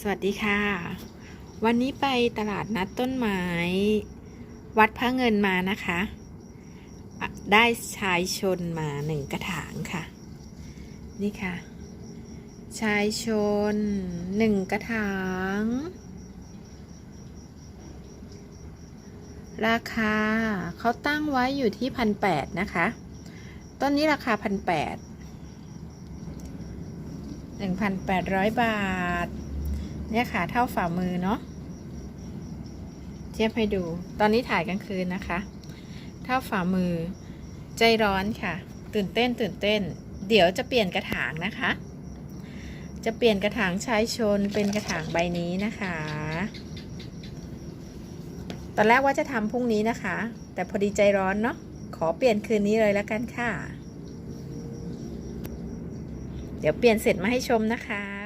สวัสดีค่ะ วันนี้ไปตลาดนัดต้นไม้ วัดพระเงินมานะคะ ได้ชายชนมาหนึ่งกระถางค่ะ นี่ค่ะ ชายชนหนึ่งกระถาง ราคาเขาตั้งไว้อยู่ที่พันแปดนะคะ ต้นนี้ราคาพันแปดหนึ่งพันแปดร้อยบาท เนี่ยค่ะเท่าฝ่ามือเนาะเทียบให้ดู ตอนนี้ถ่ายกลางคืนนะคะ เท่าฝ่ามือ ใจร้อนค่ะ ตื่นเต้นตื่นเต้น เดี๋ยวจะเปลี่ยนกระถางนะคะ จะเปลี่ยนกระถางชายชนเป็นกระถางใบนี้นะคะ ตอนแรกว่าจะทำพรุ่งนี้นะคะ แต่พอดีใจร้อนเนาะ ขอเปลี่ยนคืนนี้เลยแล้วกันค่ะ เดี๋ยวเปลี่ยนเสร็จมาให้ชมนะคะ